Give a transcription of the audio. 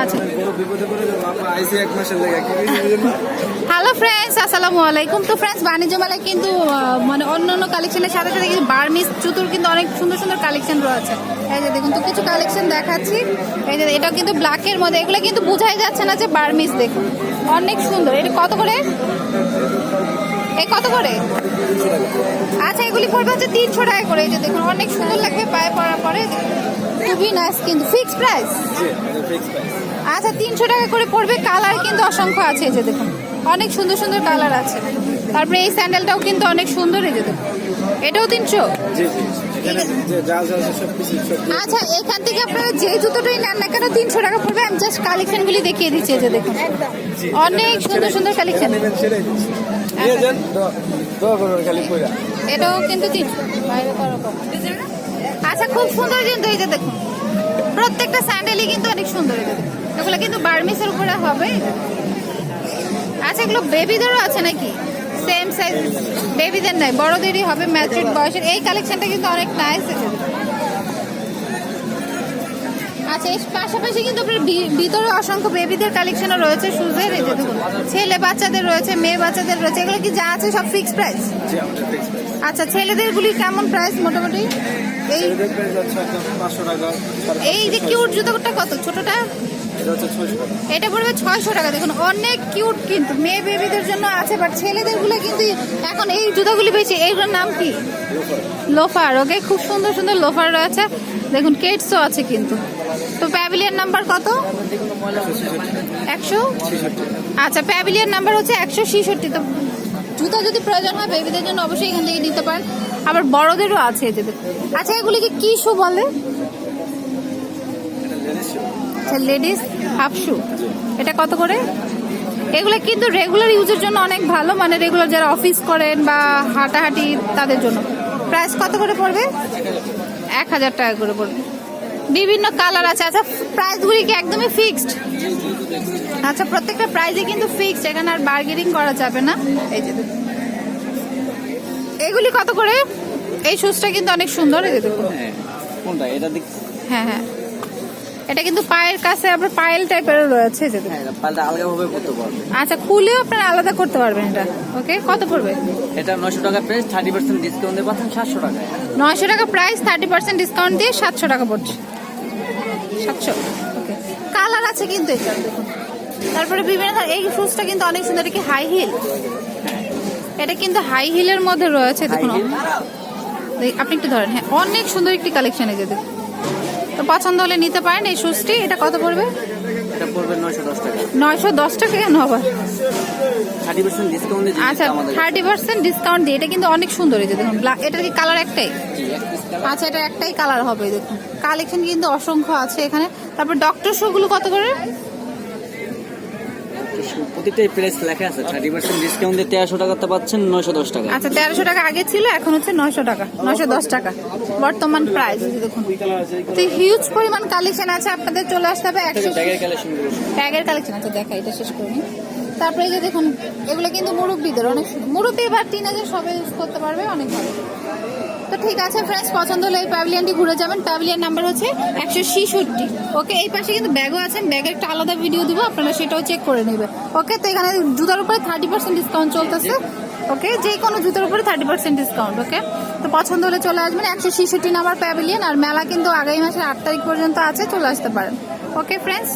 আচ্ছা? Hello friends আসসালামু আলাইকুম। তো ফ্রেন্ডস বাণিজ্য মেলায় কিন্তু মানে অন্য অন্য কালেকশনের সাথে সাথে কিন্তু বার্মিস জুতোর কিন্তু অনেক সুন্দর সুন্দর কালেকশন রয়েছে। এই যে দেখুন, তো কিছু কালেকশন দেখাচ্ছি। এই যে এটা কিন্তু ব্ল্যাকের মধ্যে, এগুলো কিন্তু বোঝাই যাচ্ছে না যে বার্মিস দেখুন। অনেক সুন্দর। এটা কত করে? এই কত করে? আচ্ছা এগুলি পড়বে হচ্ছে তিনশো টাকা করে। এই যে দেখুন অনেক সুন্দর লাগবে পায়ে পড়ার পরে। খুবই নাইস কিন্তু ফিক্সড প্রাইস আচ্ছা তিনশো টাকা করে পড়বে। কালার কিন্তু অসংখ্য আছে এই যে দেখুন। অনেক সুন্দর সুন্দর কালার আছে। তারপরে এই স্যান্ডেলটাও কিন্তু অনেক সুন্দর এই যে দেখুন এটাও তিনশো? আচ্ছা এখান থেকে আপনারা যে জুতোটাই নেন না কেন তিনশো টাকা পড়বে? আমি জাস্ট কালেকশনগুলি দেখিয়ে দিচ্ছি এই যে দেখুন অনেক সুন্দর সুন্দর কালেকশন খালি কইরা এটাও কিন্তু তিনশো। আচ্ছা খুব সুন্দর কিন্তু এই যে দেখুন প্রত্যেকটা স্যান্ডেলই কিন্তু অনেক সুন্দর। এগুলো কিন্তু বার্মিসের উপরে হবে। আচ্ছা এগুলো বেবিদেরও আছে নাকি? সেম সাইজ বেবিদের নাই। বড়দেরই হবে ম্যাচুড বয়সের। এই কালেকশনটা কিন্তু অনেক নাইস আচ্ছা এর পাশাপাশি কিন্তু আপনার ভিতরে অসংখ্য বেবিদের কালেকশনও রয়েছে। শুজের এই দেখুন ছেলে বাচ্চাদের রয়েছে মেয়ে বাচ্চাদের রয়েছে। এগুলো কি যা আছে সব ফিক্স প্রাইস আচ্ছা ছেলেদের গুলি কেমন প্রাইস মোটামুটি? এই এই যে কিউট জুতোটা কত? ছোটটা? এটা পড়বে ছয়শো টাকা। দেখুন অনেক কিউট কিন্তু মেয়ে বেবিদের জন্য আছে বাট ছেলেদেরগুলো কিন্তু এখন এই জুতোগুলি বেশি। এইগুলোর নাম কি? লোফার। ওকে খুব সুন্দর সুন্দর লোফার রয়েছে। দেখুন কেটসও আছে কিন্তু। তো প্যাভিলিয়ন নাম্বার কত? একশো? আচ্ছা প্যাভিলিয়ন নাম্বার হচ্ছে একশো ছেষট্টি। তো জুতো যদি প্রয়োজন হয় বেবিদের জন্য অবশ্যই এখান থেকে নিতে পারেন। আবার বড়দেরও আছে দেখুন। আচ্ছা এগুলিকে কি শু বলে? লেডিস হাফ শু এটা কত করে? এগুলো কিন্তু রেগুলার ইউজের জন্য অনেক ভালো মানে রেগুলার যারা অফিস করেন বা হাঁটাহাঁটি তাদের জন্য। প্রাইস কত করে পড়বে? এক হাজার টাকা করে পড়বে। বিভিন্ন কালার আছে। আচ্ছা প্রাইসগুলি কি একদমই ফিক্সড আচ্ছা প্রত্যেকটা প্রাইসে কিন্তু ফিক্সড এখানে আর বার্গেনিং করা যাবে না। এই যে এগুলি কত করে? এই শুজটা কিন্তু অনেক সুন্দর এই যে দেখুন। হ্যাঁ কোনটা? এটা হ্যাঁ হ্যাঁ। এটা কিন্তু পায়ের কাছে আপনার পায়েল টাইপেরও রয়েছে যে হ্যাঁ আচ্ছা খুলেও আপনারা আলাদা করতে পারবেন এটা। ওকে কত পড়বে? এটা নয়শো টাকা প্রাইস থার্টি পার্সেন্ট ডিসকাউন্ট দিয়ে পাচ্ছেন সাতশো টাকা। নয়শো টাকা প্রাইস থার্টি পার্সেন্ট ডিসকাউন্ট দিয়ে সাতশো টাকা পড়ছে। সাতশো ওকে কালার আছে কিন্তু এটা দেখুন। তারপরে বিভিন্ন এই শুজটা কিন্তু অনেক সুন্দর কি হাই হিল এটা কিন্তু হাই হিলের মধ্যে রয়েছে দেখুন। আপনি একটু ধরেন হ্যাঁ অনেক সুন্দর একটি কালেকশন এই যে দেখুন। তো পছন্দ হলে নিতে পারেন এই শুজটি এটা কত পড়বে? এটা পড়বে নয়শো দশ টাকা। কেন আবার? ডিসকাউন্ট দিয়ে আচ্ছা থার্টি পার্সেন্ট ডিসকাউন্ট দিয়ে। এটা কিন্তু অনেক সুন্দর এই দেখুন এটার কি কালার একটাই? আচ্ছা এটা একটাই কালার হবে দেখুন। কালেকশন কিন্তু অসংখ্য আছে এখানে। তারপর ডক্টর শোগুলো কত করে? প্রতিটাই প্রাইস লেখা আছে। থার্টি পার্সেন্ট ডিসকাউন্ট দিয়ে তেরোশো টাকাতে পাচ্ছেন নয়শো দশ টাকা। আচ্ছা তেরোশো টাকা আগে ছিল এখন হচ্ছে নয়শো টাকা নয়শো দশ টাকা। বর্তমান প্রাইস দেখুন। তো হিউজ পরিমাণ কালেকশন আছে আপনাদের চলে আসতে হবে একশো কালেকশন ট্যাগের কালেকশন আছে দেখা এটা শেষ করিনি তারপরে যে দেখুন, এগুলো কিন্তু মুরব্বীদের, অনেক মুরব্বী বা টিনেজার সবাই ইউজ করতে পারবে, অনেক ভালো। তো ঠিক আছে ফ্রেন্ডস পছন্দ হলে এই প্যাভিলিয়নটি ঘুরে যাবেন। প্যাভিলিয়ন নাম্বার হচ্ছে একশো ছেষট্টি। ওকে এই পাশে কিন্তু ব্যাগও আছে ব্যাগের একটা আলাদা ভিডিও দিব, আপনারা সেটাও চেক করে নেবে ওকে তো এখানে জুতার উপরে থার্টি পার্সেন্ট ডিসকাউন্ট চলতেছে। ওকে যে কোনো জুতার উপরে থার্টি পার্সেন্ট ডিসকাউন্ট ওকে তো পছন্দ হলে চলে আসবেন একশো ছেষট্টি নাম্বার প্যাভিলিয়ন আর মেলা কিন্তু আগামী মাসের আট তারিখ পর্যন্ত আছে, চলে আসতে পারেন। Okay friends